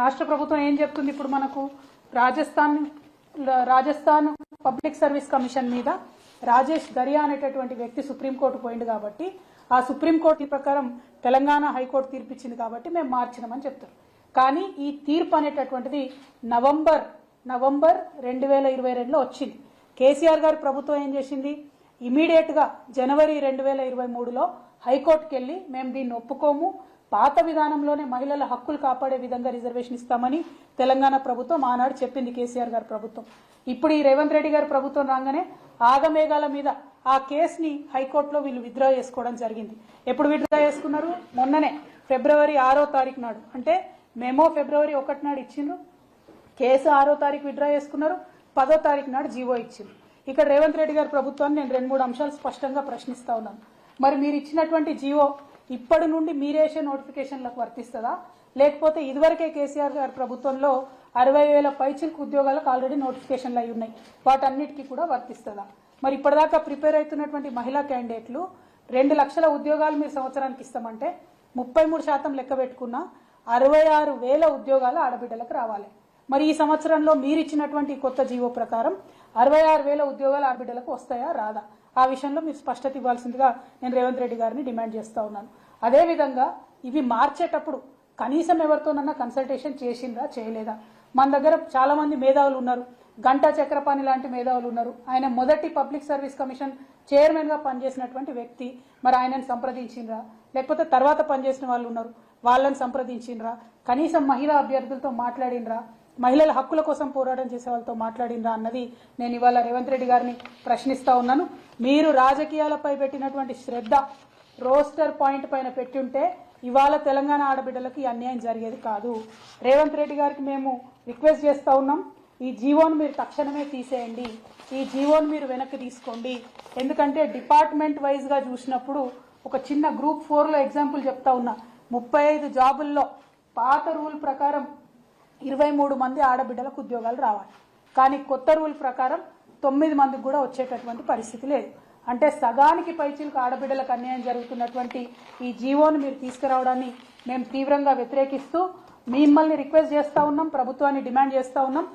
రాష్ట్ర ప్రభుత్వం ఏం చెప్తుంది ఇప్పుడు మనకు? Rajasthan Rajasthan public service commission మీద రాజేష్ దరియా అనేటటువంటి వ్యక్తి సుప్రీంకోర్టు పోయింది కాబట్టి ఆ సుప్రీంకోర్టు ప్రకారం తెలంగాణ హైకోర్టు తీర్పు ఇచ్చింది కాబట్టి మేము మార్చినామని చెప్తారు. కానీ ఈ తీర్పు అనేటటువంటిది నవంబర్ నవంబర్ రెండు వేల ఇరవై రెండులో వచ్చింది. కేసీఆర్ గారి ప్రభుత్వం ఏం చేసింది? ఇమీడియట్గా జనవరి రెండు వేల ఇరవై మూడులో హైకోర్టుకి వెళ్ళి మేము దీన్ని ఒప్పుకోము పాత విధానంలోనే మహిళల హక్కులు కాపాడే విధంగా రిజర్వేషన్ ఇస్తామని తెలంగాణ ప్రభుత్వం ఆనాడు చెప్పింది కేసీఆర్ గారి ప్రభుత్వం. ఇప్పుడు ఈ రేవంత్ రెడ్డి గారి ప్రభుత్వం రాగానే ఆగమేఘాల మీద ఆ కేసుని హైకోర్టులో వీళ్ళు విత్డ్రా చేసుకోవడం జరిగింది. ఎప్పుడు విత్డ్రా చేసుకున్నారు? మొన్ననే ఫిబ్రవరి ఆరో తారీఖు నాడు. అంటే మేమో ఫిబ్రవరి ఒకటి నాడు ఇచ్చిండ్రు కేసు ఆరో తారీఖు విత్డ్రా చేసుకున్నారు పదో తారీఖు నాడు జీవో ఇచ్చింది ఇక్కడ రేవంత్ రెడ్డి గారి ప్రభుత్వాన్ని నేను రెండు మూడు అంశాలు స్పష్టంగా ప్రశ్నిస్తా ఉన్నాను. మరి మీరు ఇచ్చినటువంటి జీవో ఇప్పటి నుండి మీరేసే నోటిఫికేషన్లకు వర్తిస్తుందా? లేకపోతే ఇదివరకే కేసీఆర్ గారి ప్రభుత్వంలో అరవై వేల పైచిలకు ఉద్యోగాలకు ఆల్రెడీ నోటిఫికేషన్లు అయి ఉన్నాయి. వాటన్నిటికీ కూడా వర్తిస్తుందా? మరి ఇప్పటిదాకా ప్రిపేర్ అవుతున్నటువంటి మహిళా క్యాండిడేట్లు రెండు లక్షల ఉద్యోగాలు మీరు సంవత్సరానికి ఇస్తామంటే ముప్పై మూడు శాతం లెక్క పెట్టుకున్న అరవై ఆరు వేల ఉద్యోగాలు ఆడబిడ్డలకు రావాలి. మరి ఈ సంవత్సరంలో మీరిచ్చినటువంటి కొత్త జీవో ప్రకారం అరవై ఆరు వేల ఉద్యోగాలు ఆర్బిడలకు వస్తాయా రాదా? ఆ విషయంలో మీరు స్పష్టత ఇవ్వాల్సిందిగా నేను రేవంత్ రెడ్డి గారిని డిమాండ్ చేస్తా ఉన్నాను. అదేవిధంగా ఇవి మార్చేటప్పుడు కనీసం ఎవరితోనన్నా కన్సల్టేషన్ చేసిందా చేయలేదా? మన దగ్గర చాలా మంది మేధావులు ఉన్నారు. గంటా చక్రపాణి లాంటి మేధావులు ఉన్నారు. ఆయన మొదటి పబ్లిక్ సర్వీస్ కమిషన్ చైర్మన్గా పనిచేసినటువంటి వ్యక్తి మరి ఆయనను సంప్రదించిండ్రా? లేకపోతే తర్వాత పనిచేసిన వాళ్ళు ఉన్నారు వాళ్ళని సంప్రదించిండ్రా? కనీసం మహిళా అభ్యర్థులతో మాట్లాడినరా మహిళల హక్కుల కోసం పోరాటం చేసే వాళ్ళతో మాట్లాడినరా అన్నది నేను ఇవాళ రేవంత్ రెడ్డి గారిని ప్రశ్నిస్తా ఉన్నాను. మీరు రాజకీయాలపై పెట్టినటువంటి శ్రద్ధ రోస్టర్ పాయింట్ పైన పెట్టుంటే ఇవాళ తెలంగాణ ఆడబిడ్డలకి అన్యాయం జరిగేది కాదు. రేవంత్ రెడ్డి గారికి మేము రిక్వెస్ట్ చేస్తూ ఉన్నాం ఈ జీవోను మీరు తక్షణమే తీసేయండి ఈ జీవోను మీరు వెనక్కి తీసుకోండి. ఎందుకంటే డిపార్ట్మెంట్ వైజ్గా చూసినప్పుడు ఒక చిన్న గ్రూప్ ఫోర్లో ఎగ్జాంపుల్ చెప్తా ఉన్నా. ముప్పై ఐదు జాబుల్లో పాత రూల్ ప్రకారం ఇరవై మూడు మంది ఆడబిడ్డలకు ఉద్యోగాలు రావాలి. కానీ కొత్త రూల్ ప్రకారం తొమ్మిది మందికి కూడా వచ్చేటటువంటి పరిస్థితి లేదు. అంటే సగానికి పైచీలకు ఆడబిడ్డలకు అన్యాయం జరుగుతున్నటువంటి ఈ జీవోను మీరు తీసుకురావడాన్ని మేము తీవ్రంగా వ్యతిరేకిస్తూ మిమ్మల్ని రిక్వెస్ట్ చేస్తా ఉన్నాం ప్రభుత్వాన్ని డిమాండ్ చేస్తా ఉన్నాం.